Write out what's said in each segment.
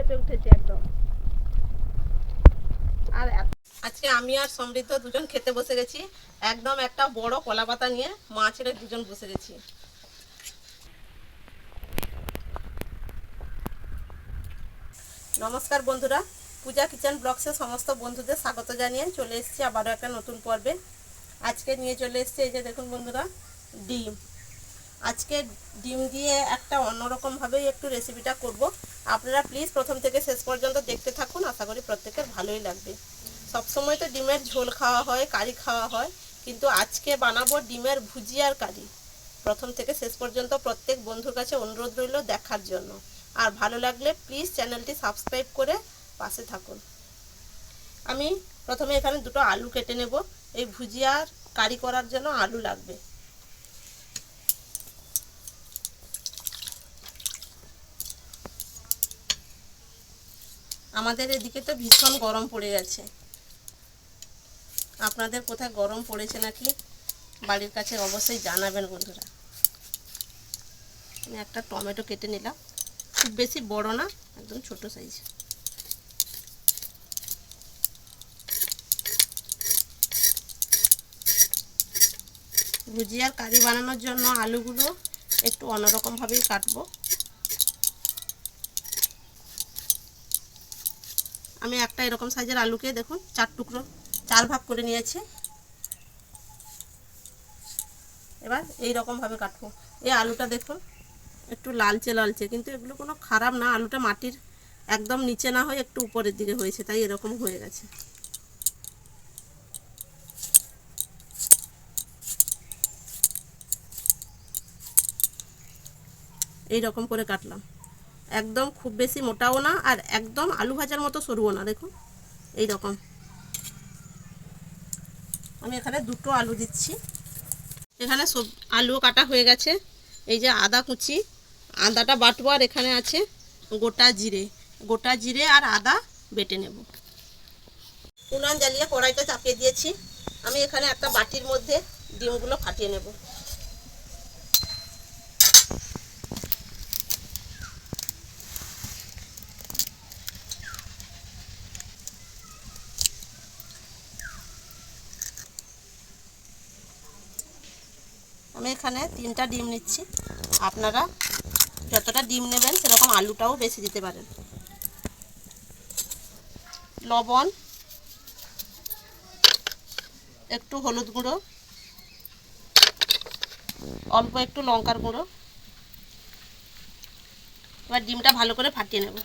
খেতে উঠেছে একদম। আর আজকে আমি আর সমৃদ্ধ দুজন খেতে বসে গেছি। একদম একটা বড় কলা পাতা নিয়ে মা ছেলে দুজন বসে গেছি। নমস্কার বন্ধুরা। পূজা কিচেন ব্লগসে সমস্ত বন্ধুদের স্বাগত জানিয়ে চলে এসেছি আবারও একটা নতুন পর্বে। আজকে নিয়ে চলে এসেছি এই যে দেখুন বন্ধুরা, ডিম। আজকে ডিম দিয়ে একটা অন্যরকমভাবেই একটু রেসিপিটা করব। আপনারা প্লিজ প্রথম থেকে শেষ পর্যন্ত দেখতে থাকুন, আশা করি প্রত্যেকের ভালোই লাগবে। সবসময় তো ডিমের ঝোল খাওয়া হয়, কারি খাওয়া হয়, কিন্তু আজকে বানাবো ডিমের ভুজিয়ার কারি। প্রথম থেকে শেষ পর্যন্ত প্রত্যেক বন্ধুর কাছে অনুরোধ রইল দেখার জন্য। আর ভালো লাগলে প্লিজ চ্যানেলটি সাবস্ক্রাইব করে পাশে থাকুন। আমি প্রথমে এখানে দুটো আলু কেটে নেব। এই ভুজিয়ার কারি করার জন্য আলু লাগবে। আমাদের এদিকে তো ভীষণ গরম পড়ে গেছে। আপনাদের কোথায় গরম পড়েছে নাকি? বাড়ির কাছে অবশ্যই জানাবেন বন্ধুরা। আমি একটা টমেটো কেটে নিলাম। খুব বেশি বড় না, একদম ছোট সাইজ ভুজিয়ার কারি বানানোর জন্য আলুগুলো একটু অন্যরকমভাবেই কাটবো। আমি একটা এরকম সাইজের আলুকে দেখুন, চার টুকরো, চার ভাগ করে নিয়েছি। এবার এই রকমভাবে কাটবো। এই আলুটা দেখুন, একটু লালচে লালচে, কিন্তু এগুলো কোনো খারাপ না। আলুটা মাটির একদম নিচে না হয়ে একটু উপরের দিকে হয়েছে, তাই এরকম হয়ে গেছে। এই রকম করে কাটলাম। একদম খুব বেশি মোটাও না আর একদম আলু ভাজার মতো সরুও না, দেখুন। এই রকম। আমি এখানে দুটো আলু দিচ্ছি। এখানে সব আলু কাটা হয়ে গেছে। এই যে আদা কুচি, আদাটা বাটবো আর এখানে আছে গোটা জিরে। গোটা জিরে আর আদা বেটে নেব। উনান জ্বালিয়ে কড়াইটা চাপিয়ে দিয়েছি। আমি এখানে একটা বাটির মধ্যে ডিমগুলো ফাটিয়ে নেব আমি এখানে তিনটা ডিম নিচ্ছি। আপনারা যতটা ডিম নেবেন সেরকম আলুটাও বেশি দিতে পারেন। লবণ, একটু হলুদ গুঁড়ো, অল্প একটু লঙ্কার গুঁড়ো। এবার ডিমটা ভালো করে ফাটিয়ে নেব।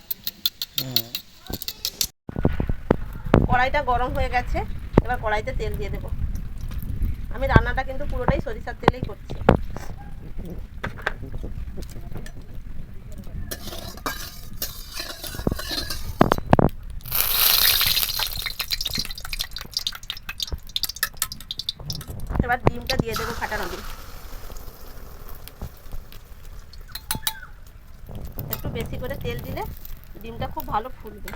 কড়াইটা গরম হয়ে গেছে, এবার কড়াইতে তেল দিয়ে দেবো। আমি রান্নাটা কিন্তু পুরোটাই সরিষার তেলেই করছি। এবার ডিমটা দিয়ে দেবো ফাটানো ডিম। একটু বেশি করে তেল দিলে ডিমটা খুব ভালো ফুলবে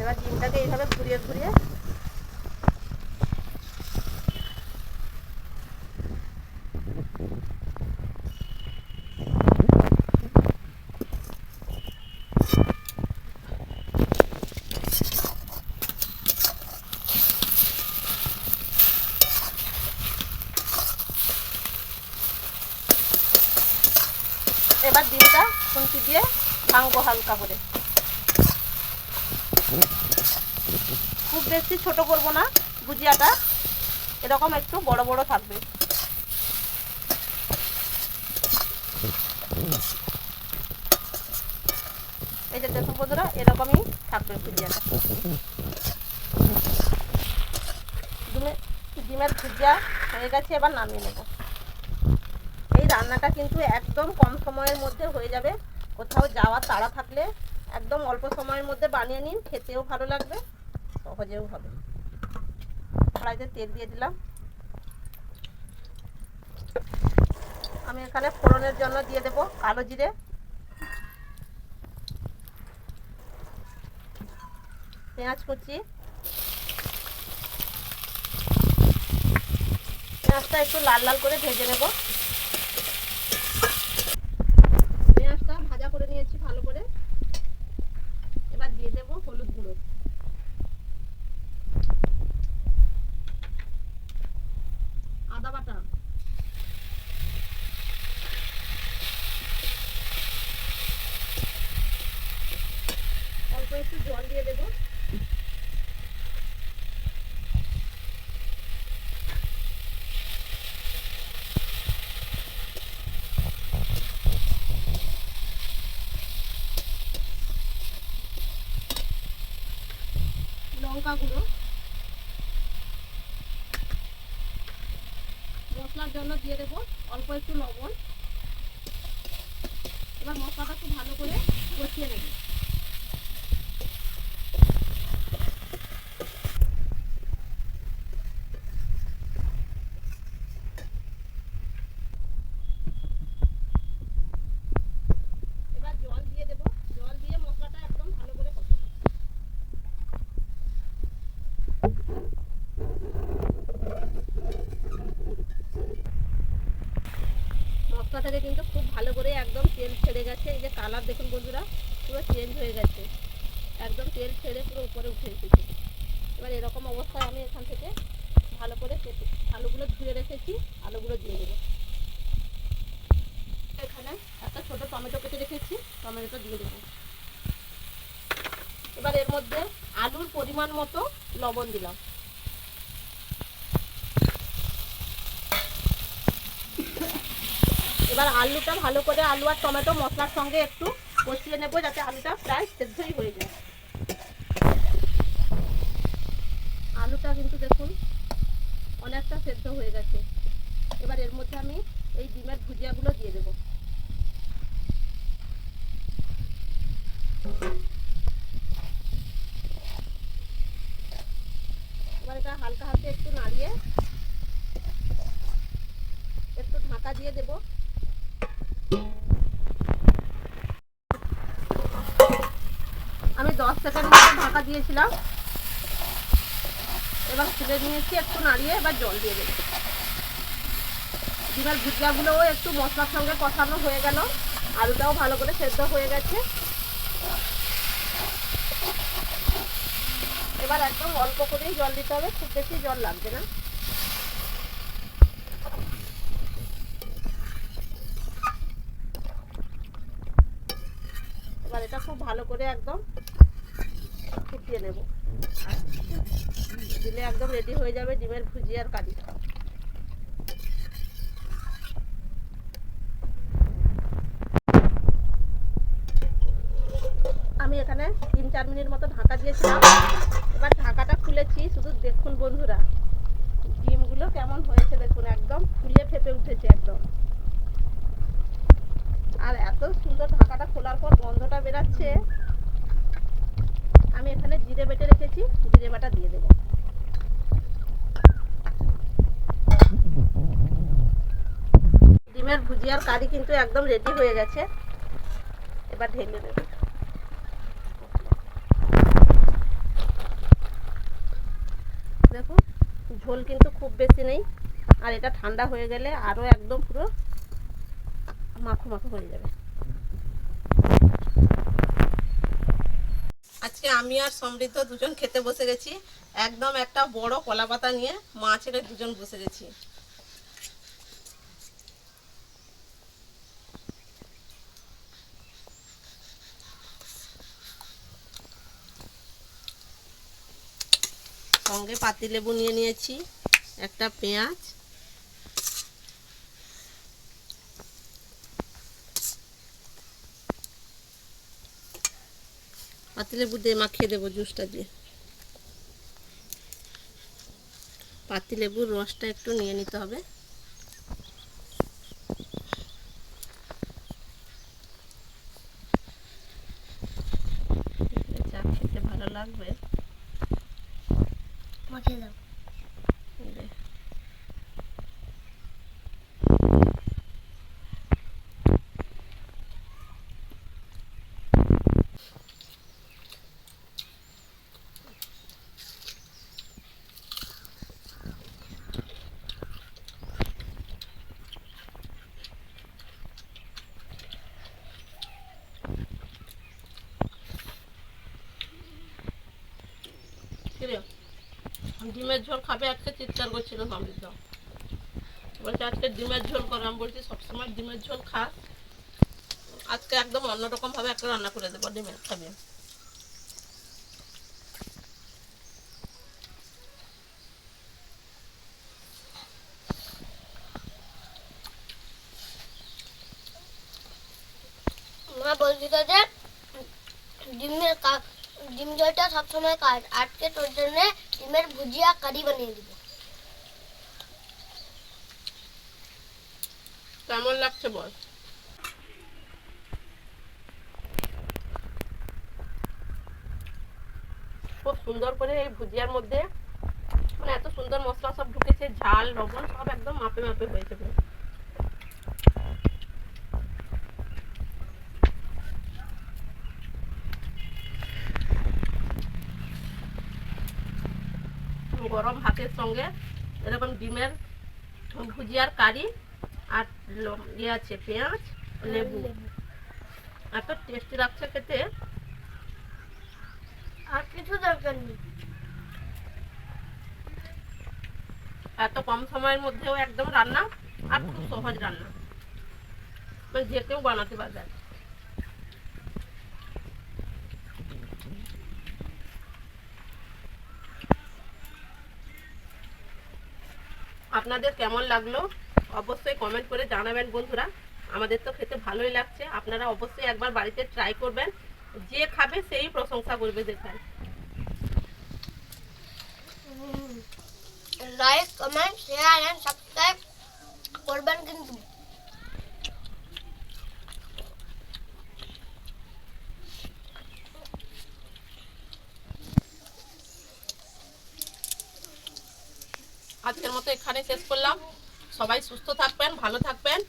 এবার ডিমটাকে এইভাবে ঘুরিয়ে ঘুরিয়ে। এবার ডিমটা খুন্তি দিয়ে ভাঙবো হালকা করে। খুব বেশি ছোট করব না ভুজিয়াটা এরকম একটু বড় বড় থাকবে। এই যে দেখুন বন্ধুরা, এরকমই থাকবে ভুজিয়াটা ডিমের ডিমের ভুজিয়া হয়ে গেছে, এবার নামিয়ে নেব। এই রান্নাটা কিন্তু একদম কম সময়ের মধ্যে হয়ে যাবে। কোথাও যাওয়ার তাড়া থাকলে একদম অল্প সময়ের মধ্যে বানিয়ে নিন, খেতেও ভালো লাগবে। সহজেও হবে। কড়াইতে তেল দিয়ে দিলাম। আমি এখানে ফোড়নের জন্য দিয়ে দেবো কালো জিরে। পেঁয়াজ কুচি। পেঁয়াজটা একটু লাল লাল করে ভেজে নেব পেঁয়াজটা ভাজা করে নিয়েছি ভালো করে এবার দিয়ে দেবো হলুদ গুঁড়ো আদা বাটা অল্প একটু জল দিয়ে দেবো লঙ্কা গুঁড়ো মশলার জন্য দিয়ে দেবো। অল্প একটু লবণ। এবার মশলাটা খুব ভালো করে কষিয়ে নেব এবার জল দিয়ে দেবো জল দিয়ে মশলাটা একদম ভালো করে কষাবো মশলা থেকে কিন্তু খুব ভালো করে একদম তেল ছেড়ে গেছে। এই যে কালার দেখুন বন্ধুরা, পুরো চেঞ্জ হয়ে গেছে। একদম তেল ছেড়ে পুরো উপরে উঠে এসেছে। এবার এরকম অবস্থায় আমি এখান থেকে ভালো করে আলুগুলো ধুয়ে রেখেছি, আলুগুলো দিয়ে দেবো। এখানে একটা ছোট টমেটো কেটে রেখেছি, টমেটোটা দিয়ে দেবো। এবার এর মধ্যে আলুর পরিমাণ মতো লবণ দিলাম। এবার আলুটা ভালো করে আলু আর টমেটো মশলার সঙ্গে একটু কষিয়ে নেব যাতে আলুটা প্রায় সেদ্ধই হয়ে যায়। আলুটা কিন্তু দেখুন অনেকটা সেদ্ধ হয়ে গেছে। এবার এর মধ্যে আমি এই ডিমের ভুজিয়াগুলো দিয়ে দেবো। এবার এটা হালকা হাতে একটু নাড়িয়ে একটু ঢাকা দিয়ে দেবো। আমি দশ সেকেন্ড মতো ঢাকা দিয়েছিলাম। এবার খুলে নিয়েছি একটু নাড়িয়ে, এবার জল দিয়ে দেবো। ডিমের ভুজিয়াগুলোও একটু মশলার সঙ্গে কষানো হয়ে গেল। আলুটাও ভালো করে সেদ্ধ হয়ে গেছে। এবার একদম অল্প করেই জল দিতে হবে, খুব বেশি জল লাগবে না। এটা খুব ভালো করে একদম ফুটিয়ে নেব। দিলে একদম রেডি হয়ে যাবে ডিমের ভুজিয়ার কারি। আমি এখানে তিন চার মিনিট মতো ঢাকা দিয়েছিলাম। এবার ঢাকাটা খুলেছি শুধু দেখুন বন্ধুরা। ডিমগুলো কেমন হয়েছে দেখুন, একদম ফুলে ফেপে উঠেছে একদম। আর এত সুন্দর খোলার পর গন্ধটা বেরাচ্ছে। আমি এখানে জিরে বেটে রেখেছি, জিরে বাটা দিয়ে দেবো। ডিমের ভুজিয়ার কারি কিন্তু একদম রেডি হয়ে গেছে। এবার ঢেলে দেবো। দেখুন, ঝোল কিন্তু খুব বেশি নেই, আর এটা ঠান্ডা হয়ে গেলে আরও একদম পুরো মাখো মাখো হয়ে যাবে। আজকে আমি আর সমৃদ্ধ দুজন খেতে বসে গেছি। একদম একটা বড় কলা পাতা নিয়ে মা ছেলে দুজন বসে গেছি। সঙ্গে পাতিলেবু নিয়ে নিয়েছি, একটা পেঁয়াজ। পাতিলেবু দিয়ে মাখিয়ে দেবো জুসটা দিয়ে। পাতিলেবুর রসটা একটু নিয়ে নিতে হবে। চা খেতে ভালো লাগবে। মাখিয়ে দাও। ডিমের ঝোল খাবে আজকে, চিৎকার করছিল সমৃদ্ধ বলছে, আজকে ডিমের ঝোল করো। আমি বলছি, সবসময় ডিমের ঝোল খা। আজকে একদম অন্যরকম ভাবে একটা রান্না করে দেবো, ডিমের খাবে। মা যে, ডিমের ডিম জলটা সবসময় কাট। আজকে তোর জন্য ডিমের ভুজিয়া কারি বানিয়ে দিব। কেমন লাগছে বল? খুব সুন্দর করে এই ভুজিয়ার মধ্যে মানে এত সুন্দর মশলা সব ঢুকেছে, ঝাল, লবণ সব একদম মাপে মাপে হয়েছে পুরো। গরম ভাতের সঙ্গে এরকম ডিমের ভুজিয়ার কারি আর ইয়ে আছে পেঁয়াজ লেবু। এত টেস্টি লাগছে খেতে। আর কিছু দরকার নেই। এত কম সময়ের মধ্যেও একদম রান্না আর খুব সহজ রান্না। যে কেউ বানাতে পারবে। আপনাদের কেমন লাগল অবশ্যই কমেন্ট করে জানাবেন বন্ধুরা। আমাদের তো খেতে ভালোই লাগছে। আপনারা অবশ্যই একবার বাড়িতে ট্রাই করবেন। যে খাবে সেই প্রশংসা করবে দেখায় like comment share and subscribe করবেন কিন্তু। আজকের মতো এখানে শেষ করলাম। সবাই সুস্থ থাকবেন, ভালো থাকবেন।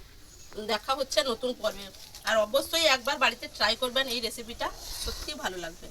দেখা হচ্ছে নতুন পর্বে। আর অবশ্যই একবার বাড়িতে ট্রাই করবেন এই রেসিপিটা সত্যি ভালো লাগবে।